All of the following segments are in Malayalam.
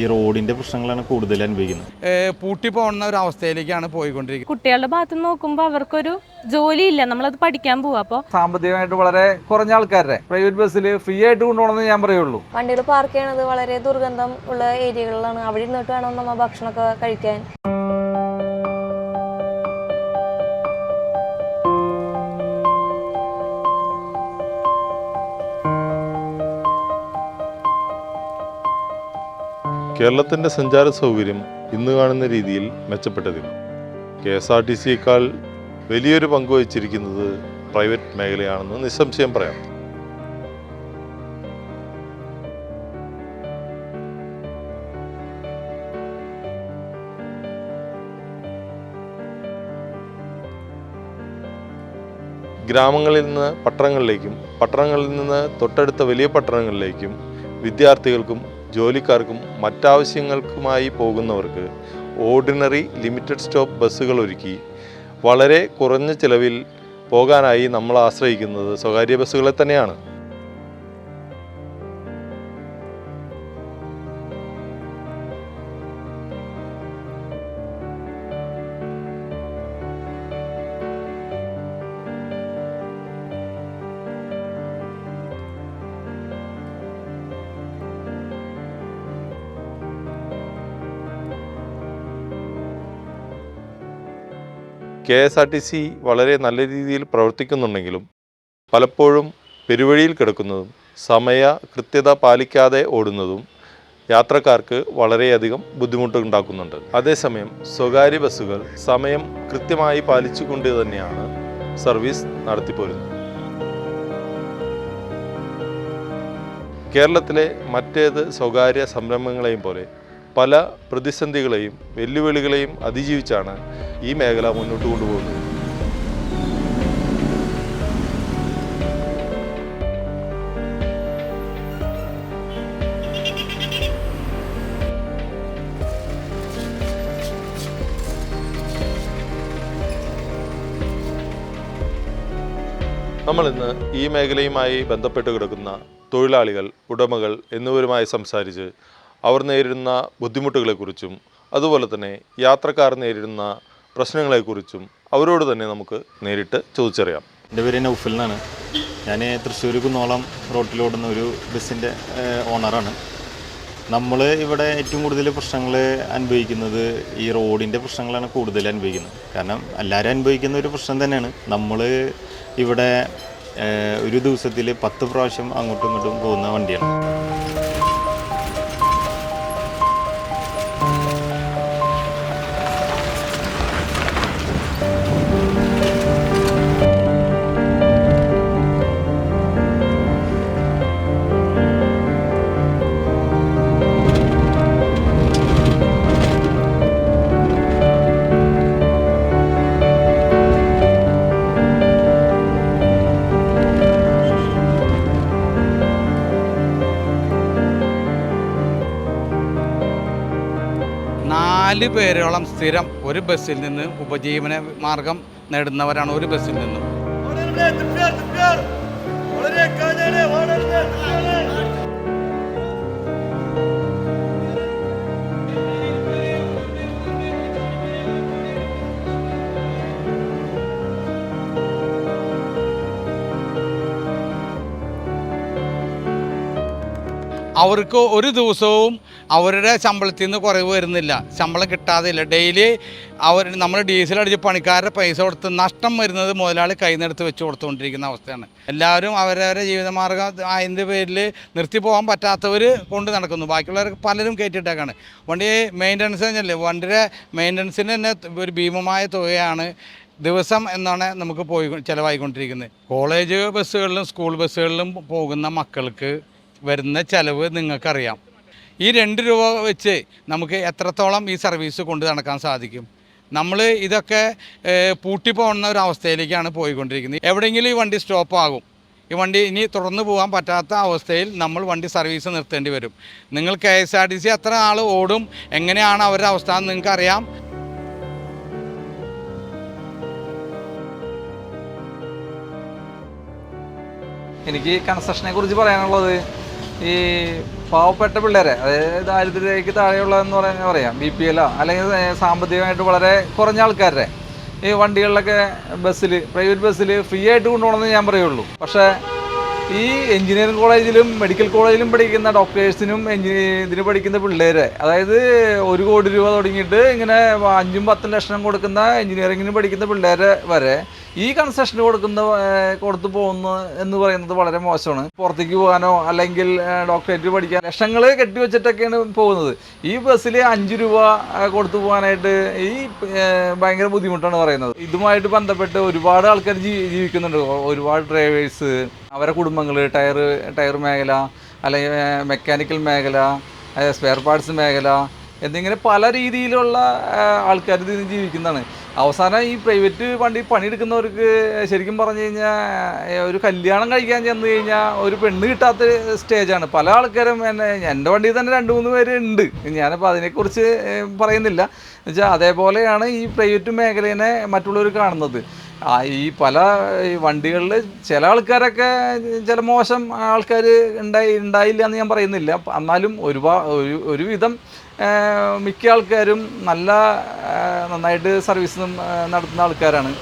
ഈ റോഡിന്റെ പ്രശ്നങ്ങളാണ് കൂടുതൽ അനുഭവിക്കുന്നത്. പൂട്ടി പോകുന്ന ഒരു അവസ്ഥയിലേക്കാണ് പോയിക്കൊണ്ടിരിക്കുന്നത്. കുട്ടികളുടെ ഭാഗത്ത് നോക്കുമ്പോ നോക്കുമ്പോൾ അവർക്കൊരു ജോലിയില്ല നമ്മളത് പഠിക്കാൻ പോവാ. അപ്പോൾ സാമ്പത്തികമായിട്ട് വളരെ കുറഞ്ഞ ആൾക്കാരുടെ പ്രൈവറ്റ് ബസ്സിൽ ഫ്രീ ആയിട്ട് കൊണ്ടുപോകണമെന്ന് ഞാൻ പറയുള്ളൂ. വണ്ടികൾ പാർക്ക് ചെയ്യണത് വളരെ ദുർഗന്ധം ഉള്ള ഏരിയകളിലാണ്. അവിടെ ഇരുന്നിട്ട് വേണം നമ്മൾ ഭക്ഷണമൊക്കെ കഴിക്കാൻ. കേരളത്തിന്റെ സഞ്ചാര സൗകര്യം ഇന്ന് കാണുന്ന രീതിയിൽ മെച്ചപ്പെട്ടതില്ല കെ എസ് ആർ ടി സിയേക്കാൾ വലിയൊരു പങ്ക് വഹിച്ചിരിക്കുന്നത് പ്രൈവറ്റ് മേഖലയാണെന്ന് നിസ്സംശയം പറയാം. ഗ്രാമങ്ങളിൽ നിന്ന് പട്ടണങ്ങളിലേക്കും പട്ടണങ്ങളിൽ നിന്ന് തൊട്ടടുത്ത വലിയ പട്ടണങ്ങളിലേക്കും വിദ്യാർത്ഥികൾക്കും ജോലിക്കാർക്കും മറ്റാവശ്യങ്ങൾക്കുമായി പോകുന്നവർക്ക് ഓർഡിനറി ലിമിറ്റഡ് സ്റ്റോപ്പ് ബസ്സുകൾ ഒരുക്കി. വളരെ കുറഞ്ഞ ചിലവിൽ പോകാനായി നമ്മൾ ആശ്രയിക്കുന്നത് സ്വകാര്യ ബസ്സുകളെ തന്നെയാണ്. K S R T C വളരെ നല്ല രീതിയിൽ പ്രവർത്തിക്കുന്നുണ്ടെങ്കിലും പലപ്പോഴും പെരുവഴിയിൽ കിടക്കുന്നതും സമയ കൃത്യത പാലിക്കാതെ ഓടുന്നതും യാത്രക്കാർക്ക് വളരെയധികം ബുദ്ധിമുട്ടുണ്ടാക്കുന്നുണ്ട്. അതേസമയം സ്വകാര്യ ബസ്സുകൾ സമയം കൃത്യമായി പാലിച്ചുകൊണ്ട് തന്നെയാണ് സർവീസ് നടത്തിപ്പോരുന്നത്. കേരളത്തിലെ മറ്റേത് സ്വകാര്യ സംരംഭങ്ങളെയും പോലെ പല പ്രതിസന്ധികളെയും വെല്ലുവിളികളെയും അതിജീവിച്ചാണ് ഈ മേഖല മുന്നോട്ട് കൊണ്ടുപോകുന്നത്. നമ്മൾ ഇന്ന് ഈ മേഖലയുമായി ബന്ധപ്പെട്ട് കിടക്കുന്ന തൊഴിലാളികൾ ഉടമകൾ എന്നിവരുമായി സംസാരിച്ച് അവർ നേരിടുന്ന ബുദ്ധിമുട്ടുകളെക്കുറിച്ചും അതുപോലെ തന്നെ യാത്രക്കാർ നേരിടുന്ന പ്രശ്നങ്ങളെക്കുറിച്ചും അവരോട് തന്നെ നമുക്ക് നേരിട്ട് ചോദിച്ചറിയാം. എന്റെ പേര് നൗഫൽ എന്നാണ് ഞാൻ തൃശ്ശൂർ കുന്നോളം റോട്ടിലോടുന്ന ഒരു ബസ്സിന്റെ ഓണറാണ്. നമ്മൾ ഇവിടെ ഏറ്റവും കൂടുതൽ പ്രശ്നങ്ങൾ അനുഭവിക്കുന്നത് ഈ റോഡിന്റെ പ്രശ്നങ്ങളാണ് കൂടുതൽ അനുഭവിക്കുന്നത്. കാരണം എല്ലാവരും അനുഭവിക്കുന്ന ഒരു പ്രശ്നം തന്നെയാണ്. നമ്മൾ ഇവിടെ ഒരു ദിവസത്തിൽ പത്ത് പ്രാവശ്യം അങ്ങോട്ടും ഇങ്ങോട്ടും പോകുന്ന വണ്ടിയാണ്. നാല് പേരോളം സ്ഥിരം ഒരു ബസ്സിൽ നിന്ന് ഉപജീവന മാർഗം നേടുന്നവരാണ് ഒരു ബസ്സിൽ നിന്നും. അവർക്ക് ഒരു ദിവസവും അവരുടെ ശമ്പളത്തിൽ നിന്ന് കുറവ് വരുന്നില്ല. ശമ്പളം കിട്ടാതെ ഇല്ല ഡെയിലി അവർ നമ്മൾ ഡീസൽ അടിച്ച് പണിക്കാരുടെ പൈസ കൊടുത്ത് നഷ്ടം വരുന്നത് മുതലാളി കൈന്നെടുത്ത് വെച്ച് കൊടുത്തുകൊണ്ടിരിക്കുന്ന അവസ്ഥയാണ്. എല്ലാവരും അവരവരുടെ ജീവിതമാർഗം അതിന്റെ പേരിൽ നിർത്തി പോകാൻ പറ്റാത്തവർ കൊണ്ട് നടക്കുന്നു. ബാക്കിയുള്ളവർക്ക് പലരും കയറ്റിയിട്ടേക്കാണ് വണ്ടി മെയിന്റനൻസ് തന്നെയല്ലേ? വണ്ടിയുടെ മെയിന്റനൻസിന് തന്നെ ഒരു ഭീമമായ തുകയാണ് ദിവസം എന്നാണ് നമുക്ക് പോയി ചിലവായിക്കൊണ്ടിരിക്കുന്നത്. കോളേജ് ബസ്സുകളിലും സ്കൂൾ ബസ്സുകളിലും പോകുന്ന മക്കൾക്ക് വരുന്ന ചിലവ് നിങ്ങൾക്കറിയാം. ഈ രണ്ട് രൂപ വെച്ച് നമുക്ക് എത്രത്തോളം ഈ സർവീസ് കൊണ്ട് നടക്കാൻ സാധിക്കും? നമ്മൾ ഇതൊക്കെ പൂട്ടി പോകുന്ന ഒരു അവസ്ഥയിലേക്കാണ് പോയിക്കൊണ്ടിരിക്കുന്നത്. എവിടെയെങ്കിലും ഈ വണ്ടി സ്റ്റോപ്പ് ആകും. ഈ വണ്ടി ഇനി തുടർന്ന് പോകാൻ പറ്റാത്ത അവസ്ഥയിൽ നമ്മൾ വണ്ടി സർവീസ് നിർത്തേണ്ടി വരും. നിങ്ങൾ K S R T C എത്ര ആൾ ഓടും? എങ്ങനെയാണ് അവരുടെ അവസ്ഥ എന്ന് നിങ്ങൾക്കറിയാം? എനിക്ക് കൺസ്ട്രക്ഷനെ കുറിച്ച് പറയാനുള്ളത് ഈ പാവപ്പെട്ട പിള്ളേരെ അതായത് ദാരിദ്ര്യരേഖയ്ക്ക് താഴെയുള്ളതെന്ന് പറയാൻ പറയാം ബി പി എല്ലോ അല്ലെങ്കിൽ സാമ്പത്തികമായിട്ട് വളരെ കുറഞ്ഞ ആൾക്കാരെ. ഈ വണ്ടികളിലൊക്കെ ബസ്സിൽ പ്രൈവറ്റ് ബസ്സിൽ ഫ്രീ ആയിട്ട് കൊണ്ടുപോകണമെന്ന് ഞാൻ പറയുള്ളൂ. പക്ഷേ ഈ എഞ്ചിനീയറിംഗ് കോളേജിലും മെഡിക്കൽ കോളേജിലും പഠിക്കുന്ന ഡോക്ടേഴ്സിനും എഞ്ചിനീയർ ഇതിന് പഠിക്കുന്ന പിള്ളേരെ അതായത് ഒരു കോടി രൂപ തുടങ്ങിയിട്ട് ഇങ്ങനെ അഞ്ചും പത്തും ലക്ഷം കൊടുക്കുന്ന എഞ്ചിനീയറിംഗിന് പഠിക്കുന്ന പിള്ളേരെ വരെ ഈ കൺസെഷൻ കൊടുക്കുന്ന കൊടുത്തു പോകുന്നു എന്ന് പറയുന്നത് വളരെ മോശമാണ്. പുറത്തേക്ക് പോകാനോ അല്ലെങ്കിൽ ഡോക്ടറേറ്റ് പഠിക്കാൻ ലക്ഷങ്ങൾ കെട്ടിവെച്ചിട്ടൊക്കെയാണ് പോകുന്നത്. ഈ ബസ്സിൽ അഞ്ച് രൂപ കൊടുത്തു പോകാനായിട്ട് ഈ ഭയങ്കര ബുദ്ധിമുട്ടാണ് പറയുന്നത്. ഇതുമായിട്ട് ബന്ധപ്പെട്ട് ഒരുപാട് ആൾക്കാർ ജീവിക്കുന്നുണ്ട്. ഒരുപാട് ഡ്രൈവേഴ്സ് അവരെ കുടുംബങ്ങൾ ടയർ ടയർ മേഖല അല്ലെങ്കിൽ മെക്കാനിക്കൽ മേഖല സ്പെയർ പാർട്സ് മേഖല എന്നിങ്ങനെ പല രീതിയിലുള്ള ആൾക്കാർ ഇതിൽ നിന്ന് ജീവിക്കുന്നതാണ്. അവസാനം ഈ പ്രൈവറ്റ് വണ്ടി പണിയെടുക്കുന്നവർക്ക് ശരിക്കും പറഞ്ഞു കഴിഞ്ഞാൽ ഒരു കല്യാണം കഴിക്കാൻ ചെന്ന് കഴിഞ്ഞാൽ ഒരു പെണ്ണ് കിട്ടാത്ത സ്റ്റേജാണ്. പല ആൾക്കാരും എന്നെ എന്റെ വണ്ടിയിൽ തന്നെ രണ്ട് മൂന്ന് പേര് ഉണ്ട്. ഞാനിപ്പോൾ അതിനെക്കുറിച്ച് പറയുന്നില്ല. എന്നുവെച്ചാൽ അതേപോലെയാണ് ഈ പ്രൈവറ്റ് മേഖലേനെ മറ്റുള്ളവർ കാണുന്നത്. ഈ പല വണ്ടികളിൽ ചില ആൾക്കാരൊക്കെ ചില മോശം ആൾക്കാർ ഉണ്ടായി ഉണ്ടായില്ല എന്ന് ഞാൻ പറയുന്നില്ല. എന്നാലും ഒരുപാട് ഒരു ഒരുവിധം മിക്ക ആൾക്കാരും നല്ല നന്നായിട്ട് സർവീസ് നടത്തുന്ന ആൾക്കാരാണ്.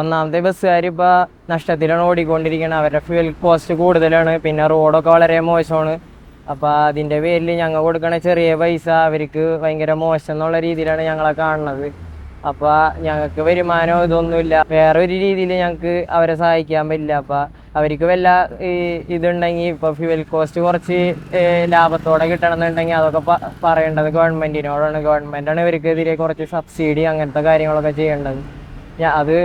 ഒന്നാമത്തെ ബസ്സുകാർ ഇപ്പോൾ നഷ്ടത്തിലാണ് ഓടിക്കൊണ്ടിരിക്കുന്നത് അവരുടെ ഫ്യൂൽ കോസ്റ്റ് കൂടുതലാണ്. പിന്നെ റോഡൊക്കെ വളരെ മോശമാണ്. അപ്പോൾ അതിന്റെ പേരിൽ ഞങ്ങൾ കൊടുക്കണ ചെറിയ പൈസ അവർക്ക് ഭയങ്കര മോശം എന്നുള്ള രീതിയിലാണ് ഞങ്ങളെ കാണുന്നത്. അപ്പോൾ ഞങ്ങൾക്ക് വരുമാനം ഇതൊന്നുമില്ല. വേറെ ഒരു രീതിയിൽ ഞങ്ങൾക്ക് അവരെ സഹായിക്കാൻ പറ്റില്ല. അപ്പോൾ അവർക്ക് വല്ല ഈ ഇതുണ്ടെങ്കിൽ ഇപ്പോൾ ഫ്യൂവൽ കോസ്റ്റ് കുറച്ച് ലാഭത്തോടെ കിട്ടണമെന്നുണ്ടെങ്കിൽ അതൊക്കെ പറയേണ്ടത് ഗവൺമെന്റിനോടാണ് ഗവൺമെന്റാണ് ഇവർക്കെതിരെ കുറച്ച് സബ്സിഡി അങ്ങനത്തെ കാര്യങ്ങളൊക്കെ ചെയ്യേണ്ടത്. അത്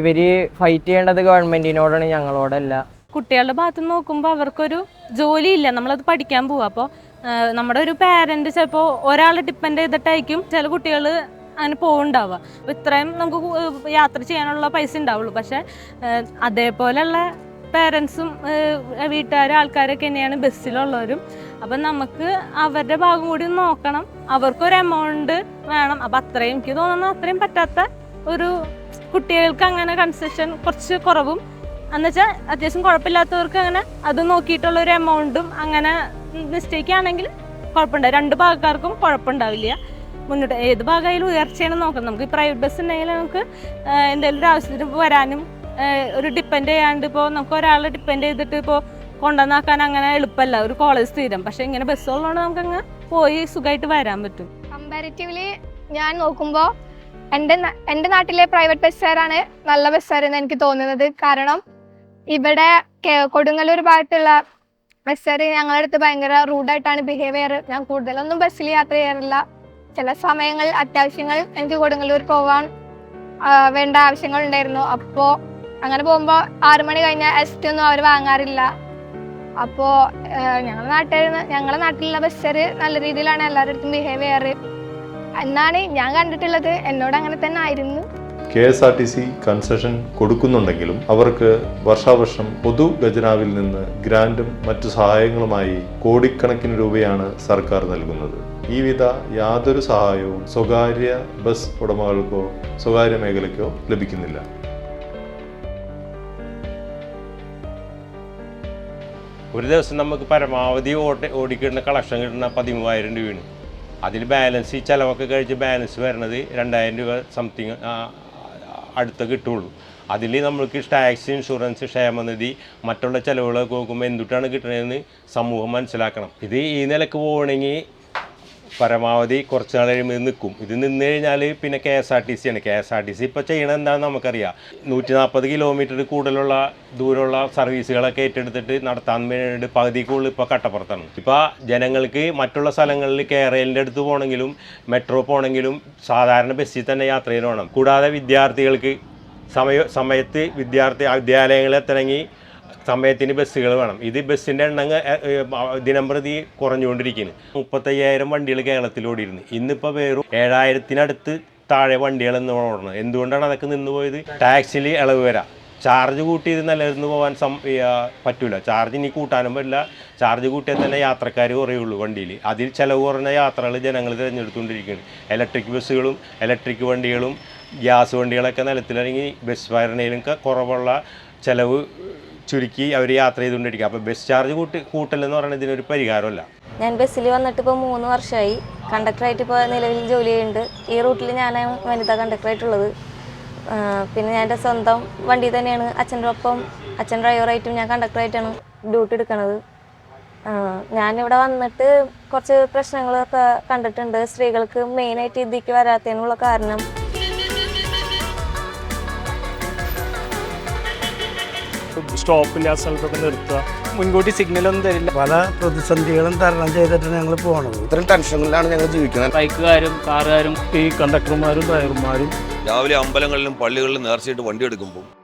ഇവർ ഫൈറ്റ് ചെയ്യേണ്ടത് ഗവൺമെന്റിനോടാണ് ഞങ്ങളോടല്ല. കുട്ടികളുടെ ഭാഗത്ത് നോക്കുമ്പോൾ അവർക്കൊരു ജോലിയില്ല നമ്മളത് പഠിക്കാൻ പോവുക അപ്പോൾ നമ്മുടെ ഒരു പാരന്റ് ചിലപ്പോൾ ഒരാളെ ഡിപ്പെൻഡ് ചെയ്തിട്ടായിരിക്കും ചില കുട്ടികൾ അങ്ങനെ പോകുന്നുണ്ടാവുക അപ്പോൾ ഇത്രയും നമുക്ക് യാത്ര ചെയ്യാനുള്ള പൈസ ഉണ്ടാവുള്ളൂ. പക്ഷേ അതേപോലെയുള്ള പേരൻസും വീട്ടുകാരും ആൾക്കാരൊക്കെ തന്നെയാണ് ബസ്സിലുള്ളവരും. അപ്പം നമുക്ക് അവരുടെ ഭാഗം കൂടി നോക്കണം. അവർക്കൊരു എമൗണ്ട് വേണം. അപ്പം അത്രയും എനിക്ക് തോന്നുന്നു അത്രയും പറ്റാത്ത ഒരു കുട്ടികൾക്ക് അങ്ങനെ കൺസെഷൻ കുറച്ച് കുറവും എന്നുവെച്ചാൽ അത്യാവശ്യം കുഴപ്പമില്ലാത്തവർക്ക് അങ്ങനെ അത് നോക്കിയിട്ടുള്ള ഒരു എമൗണ്ടും അങ്ങനെ മിസ്റ്റേക്ക് ആണെങ്കിൽ കുഴപ്പമുണ്ടാവും. രണ്ട് ഭാഗക്കാർക്കും കുഴപ്പമുണ്ടാവില്ല. മുന്നോട്ട് ഏത് ഭാഗമായാലും ഉയർച്ചയാണ് നോക്കുന്നത്. നമുക്ക് ഈ പ്രൈവറ്റ് ബസ് ഉണ്ടെങ്കിൽ നമുക്ക് എന്തെങ്കിലും ഒരു ആവശ്യത്തിന് വരാനും ഒരു ഡിപ്പെൻഡ് ചെയ്യാണ്ട് ഇപ്പോൾ നമുക്ക് ഒരാളെ ഡിപ്പെൻഡ് ചെയ്തിട്ട് ഇപ്പോൾ കൊണ്ടുവന്നാക്കാൻ അങ്ങനെ എളുപ്പമല്ല. ഒരു കോളേജ് തീരം പക്ഷേ ഇങ്ങനെ ബസ്സുള്ളതുകൊണ്ട് നമുക്ക് അങ്ങ് പോയി സുഖമായിട്ട് വരാൻ പറ്റും. കമ്പാരിറ്റീവ്ലി ഞാൻ നോക്കുമ്പോൾ എന്റെ എന്റെ നാട്ടിലെ പ്രൈവറ്റ് ബസ്സുകാരാണ് നല്ല ബസ്സുകാരെന്ന് എനിക്ക് തോന്നുന്നത്. കാരണം ഇവിടെ കൊടുങ്ങല്ലൂർ ഭാഗത്തുള്ള ബസ്സുകാർ ഞങ്ങളുടെ അടുത്ത് ഭയങ്കര റൂഡായിട്ടാണ് ബിഹേവ് ചെയ്യാറ്. ഞാൻ കൂടുതലൊന്നും ബസ്സിൽ യാത്ര ചെയ്യാറില്ല. ചില സമയങ്ങൾ അത്യാവശ്യങ്ങൾ എനിക്ക് കൊടുങ്ങല്ലൂർ പോകാൻ വേണ്ട ആവശ്യങ്ങൾ ഉണ്ടായിരുന്നു. അപ്പോൾ അങ്ങനെ പോകുമ്പോൾ ആറു മണി കഴിഞ്ഞാൽ എസ് ഒന്നും അവർ വാങ്ങാറില്ല. അപ്പോൾ ഞങ്ങളുടെ നാട്ടിൽ ഞങ്ങളുടെ നാട്ടിലുള്ള ബസ്സുകാർ നല്ല രീതിയിലാണ് എല്ലാവരുടെ അടുത്തും ബിഹേവ് ചെയ്യാറ്. എന്നാണ് ഞാൻ കണ്ടിട്ടുള്ളത്. എന്നോട് അങ്ങനെ തന്നെ ആയിരുന്നു. K S R T C concession കൊടുക്കുന്നുണ്ടെങ്കിലും അവർക്ക് വർഷാവർഷം പൊതു ഖജനാവിൽ നിന്ന് ഗ്രാൻഡും മറ്റു സഹായങ്ങളുമായി കോടിക്കണക്കിന് രൂപയാണ് സർക്കാർ നൽകുന്നത്. ഈ വിധ യാതൊരു സഹായവും സ്വകാര്യ ബസ് ഉടമകൾക്കോ സ്വകാര്യ മേഖലയ്ക്കോ ലഭിക്കുന്നില്ല. ഒരു ദിവസം നമുക്ക് പരമാവധി ഓട്ടി ഓടിക്കിടുന്ന കളക്ഷൻ കിട്ടുന്ന പതിമൂവായിരം രൂപയാണ്. അതിൽ ബാലൻസ് ഈ ചിലവൊക്കെ കഴിച്ച് ബാലൻസ് വരുന്നത് രണ്ടായിരം രൂപ സംതിങ് അടുത്ത് കിട്ടുള്ളൂ. അതിൽ നമ്മൾക്ക് ടാക്സ് ഇൻഷുറൻസ് ക്ഷേമനിധി മറ്റുള്ള ചിലവുകളൊക്കെ നോക്കുമ്പോൾ എന്തുട്ടാണ് കിട്ടണതെന്ന് സമൂഹം മനസ്സിലാക്കണം. ഇത് ഈ നിലയ്ക്ക് പോകണമെങ്കിൽ പരമാവധി കുറച്ച് നാൾ കഴിയുമ്പോൾ നിൽക്കും ഇത് നിന്ന് കഴിഞ്ഞാൽ പിന്നെ K S R T C ആണ്. K S R T C ഇപ്പോൾ ചെയ്യണത് എന്താണെന്ന് നമുക്കറിയാം. നൂറ്റി നാൽപ്പത് കിലോമീറ്റർ കൂടുതലുള്ള ദൂരമുള്ള സർവീസുകളൊക്കെ ഏറ്റെടുത്തിട്ട് നടത്താൻ വേണ്ടി പകുതി കൂടുതൽ ഇപ്പോൾ കട്ടപ്പുറത്താണ്. ഇപ്പോൾ ജനങ്ങൾക്ക് മറ്റുള്ള സ്ഥലങ്ങളിൽ കേരളിന്റെ അടുത്ത് പോകണമെങ്കിലും മെട്രോ പോകണമെങ്കിലും സാധാരണ ബസ്സിൽ തന്നെ യാത്ര ചെയ്യണം കൂടാതെ വിദ്യാർത്ഥികൾക്ക് സമയ സമയത്ത് വിദ്യാർത്ഥി വിദ്യാലയങ്ങളിൽ എത്തണമെങ്കിൽ സമയത്തിന് ബസ്സുകൾ വേണം. ഇത് ബസ്സിന്റെ എണ്ണം ദിനംപ്രതി കുറഞ്ഞുകൊണ്ടിരിക്കുന്നു. മുപ്പത്തയ്യായിരം വണ്ടികൾ കേരളത്തിൽ ഓടിയിരുന്നു. ഇന്നിപ്പോൾ വേറും ഏഴായിരത്തിനടുത്ത് താഴെ വണ്ടികൾ എന്ന് ഓടണം എന്തുകൊണ്ടാണ് അതൊക്കെ നിന്ന് പോയത്? ടാക്സിൽ ഇളവ് വരാം. ചാർജ് കൂട്ടി ഇത് നിലനിന്ന് പോകാൻ സം പറ്റൂല. ചാർജ് ഇനി കൂട്ടാനും പറ്റില്ല. ചാർജ് കൂട്ടിയാൽ തന്നെ യാത്രക്കാർ കുറയുള്ളൂ വണ്ടിയിൽ അതിൽ ചിലവ് കുറഞ്ഞ യാത്രകൾ ജനങ്ങൾ തിരഞ്ഞെടുത്തുകൊണ്ടിരിക്കുകയാണ് ഇലക്ട്രിക് ബസ്സുകളും ഇലക്ട്രിക് വണ്ടികളും ഗ്യാസ് വണ്ടികളൊക്കെ നിലത്തിലിറങ്ങി ബസ് ഭരണയിലും കുറവുള്ള ചിലവ് ചുരുക്കി അവർ യാത്ര ചെയ്തുകൊണ്ടിരിക്കുക. അപ്പോൾ ബസ് ചാർജ് കൂട്ടി കൂട്ടലെന്ന് പറയുന്നത് ഇതിനൊരു പരിഹാരമല്ല. ഞാൻ ബസ്സിൽ വന്നിട്ട് ഇപ്പോൾ മൂന്ന് വർഷമായി കണ്ടക്ടറായിട്ട് ഇപ്പോൾ നിലവിൽ ജോലി ചെയ്യുന്നുണ്ട്. ഈ റൂട്ടിൽ ഞാനാണ് വനിതാ കണ്ടക്ടറായിട്ടുള്ളത് പിന്നെ ഞാൻ എന്റെ സ്വന്തം വണ്ടി തന്നെയാണ്. അച്ഛന്റെ ഒപ്പം അച്ഛൻ ഡ്രൈവറായിട്ടും ഞാൻ കണ്ടക്ടറായിട്ടാണ് ഡ്യൂട്ടി എടുക്കണത്. ഞാനിവിടെ വന്നിട്ട് കുറച്ച് പ്രശ്നങ്ങളൊക്കെ കണ്ടിട്ടുണ്ട്. സ്ത്രീകൾക്ക് മെയിനായിട്ട് ഇതിലേക്ക് വരാത്തതിനുള്ള കാരണം സ്റ്റോപ്പില്ലാത്ത സ്ഥലത്തൊക്കെ നിർത്തുക. മുൻകൂട്ടി സിഗ്നലൊന്നും തരില്ല. പല പ്രതിസന്ധികളും തരണം ചെയ്തിട്ടാണ് ഞങ്ങൾ പോകണത് ഇത്രയും ടെൻഷനിലാണ് ഞങ്ങൾ ജീവിക്കുന്നത്. ബൈക്കുകാരും കാറുകാരും. ഈ കണ്ടക്ടർമാരും ഡ്രൈവർമാരും. രാവിലെ അമ്പലങ്ങളിലും പള്ളികളിലും നേർച്ചയായിട്ട് വണ്ടി എടുക്കുമ്പോൾ